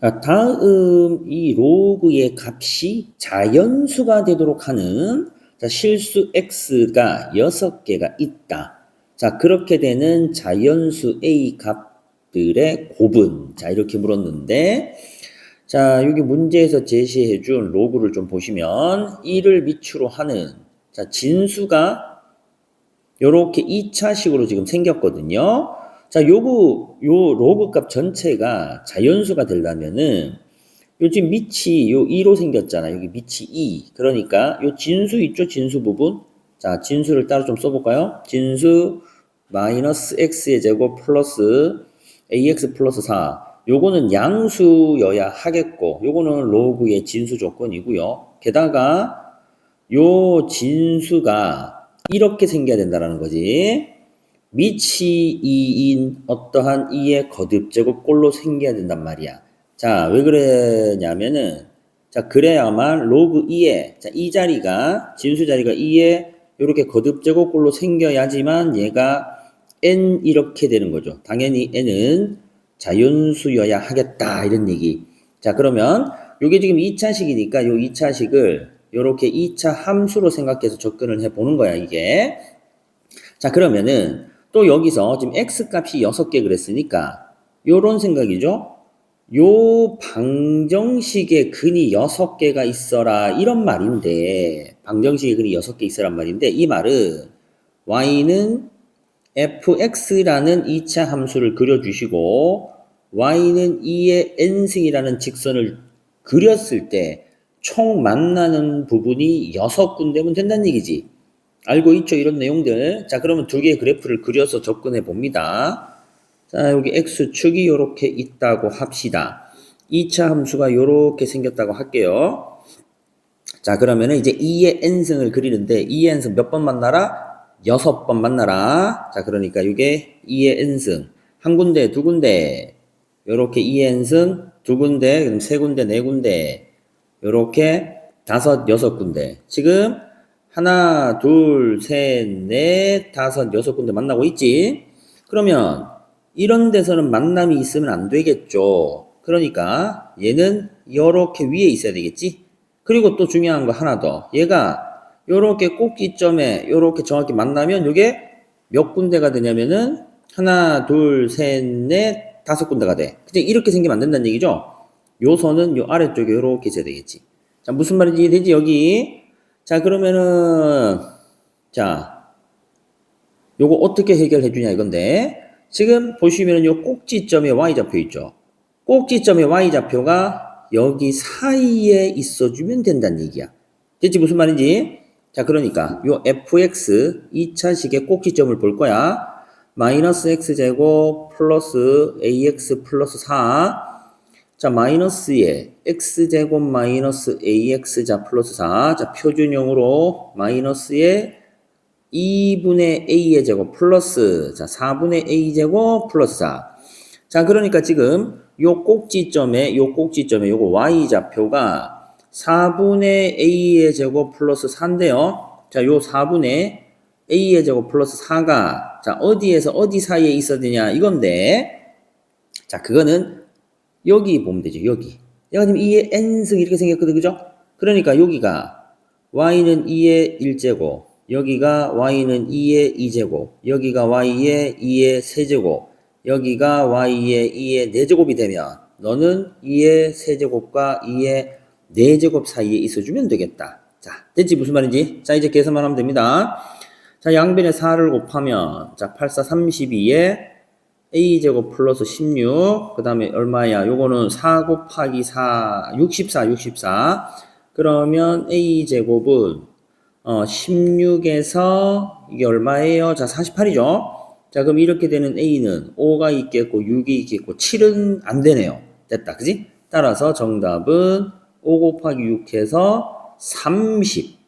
자, 다음 이 로그의 값이 자연수가 되도록 하는 자, 실수 x가 6개가 있다. 자, 그렇게 되는 자연수 a 값들의 곱은 자, 이렇게 물었는데 자, 여기 문제에서 제시해 준 로그를 좀 보시면 1을 미추로 하는 자, 진수가 요렇게 2차식으로 지금 생겼거든요. 자, 요거, 요 로그 값 전체가 자연수가 되려면은 요 지금 밑이 요 2로 생겼잖아. 여기 밑이 2. 그러니까 요 진수 있죠? 진수 부분. 자, 진수를 따로 좀 써볼까요? 진수 마이너스 x의 제곱 플러스 ax 플러스 4. 요거는 양수여야 하겠고, 요거는 로그의 진수 조건이고요. 게다가 요 진수가 이렇게 생겨야 된다는 거지. 2인 어떠한 2의 거듭 제곱꼴로 생겨야 된단 말이야. 자, 왜 그러냐면은, 자, 그래야만 로그 2에, 자, 이 자리가, 진수 자리가 2에 이렇게 거듭 제곱꼴로 생겨야지만 얘가 n 이렇게 되는 거죠. 당연히 n은 자연수여야 하겠다. 이런 얘기. 자, 그러면 요게 지금 2차식이니까 요 2차식을 요렇게 2차 함수로 생각해서 접근을 해 보는 거야, 이게. 자, 그러면은 또 여기서 지금 x 값이 6개 그랬으니까 요런 생각이죠. 요 방정식의 근이 6개가 있어라 이런 말인데 방정식의 근이 6개 있어란 말인데 이 말은 y는 fx라는 2차 함수를 그려주시고 y는 2의 n승이라는 직선을 그렸을 때 총 만나는 부분이 6군데면 된다는 얘기지. 알고 있죠? 이런 내용들. 자, 그러면 두 개의 그래프를 그려서 접근해 봅니다. 자, 여기 x축이 이렇게 있다고 합시다. 2차 함수가 이렇게 생겼다고 할게요. 자, 그러면은 이제 2의 n승을 그리는데 2의 n승 몇 번 만나라? 6번 만나라. 자, 그러니까 이게 2의 n승. 한 군데, 두 군데. 요렇게 2의 n승 두 군데, 그럼 세 군데, 네 군데. 요렇게 다섯, 여섯 군데. 지금 하나, 둘, 셋, 넷, 다섯, 여섯 군데 만나고 있지? 그러면 이런 데서는 만남이 있으면 안 되겠죠. 그러니까 얘는 이렇게 위에 있어야 되겠지? 그리고 또 중요한 거 하나 더. 얘가 요렇게 꼭지점에 요렇게 정확히 만나면 요게 몇 군데가 되냐면은 하나, 둘, 셋, 넷, 다섯 군데가 돼. 근데 이렇게 생기면 안 된다는 얘기죠? 요 선은 요 아래쪽에 요렇게 있어야 되겠지. 자, 무슨 말인지 이해되지? 여기. 자, 그러면은, 자, 요거 어떻게 해결해 주냐 이건데, 지금 보시면은 요 꼭지점에 y좌표 있죠? 꼭지점의 y좌표가 여기 사이에 있어주면 된다는 얘기야. 됐지? 무슨 말인지? 자, 그러니까 요 fx 2차식의 꼭지점을 볼 거야. 마이너스 x제곱 플러스 ax 플러스 4. 자, 마이너스 에 x제곱 마이너스 ax자 플러스 4. 자, 표준형으로 마이너스에 2분의 a의 제곱 플러스 자 4분의 a 제곱 플러스 4. 자 그러니까 지금 요 꼭지점에 요 꼭지점에 요거 y 좌표가 4분의 a의 제곱 플러스 4인데요. 자 요 4분의 a의 제곱 플러스 4가 자 어디에서 어디 사이에 있어야 되냐 이건데 자 그거는 여기 보면 되죠 여기 얘가 지금 2의 n승 이렇게 생겼거든 그죠? 그러니까 여기가 y는 2의 1제곱 여기가 y는 2의 2제곱, 여기가 y의 2의 세제곱, 여기가 y의 2의 4제곱이 되면 너는 2의 세제곱과 2의 4제곱 사이에 있어주면 되겠다. 자, 됐지? 무슨 말인지? 자, 이제 계산만 하면 됩니다. 자, 양변에 4를 곱하면, 자, 8, 4, 32에 a제곱 플러스 16, 그 다음에 얼마야? 요거는 4 곱하기 4, 64, 64. 그러면 a제곱은 어, 16에서 이게 얼마예요? 자, 48이죠? 자, 그럼 이렇게 되는 A는 5가 있겠고, 6이 있겠고, 7은 안 되네요. 됐다. 그지? 따라서 정답은 5 곱하기 6 해서 30.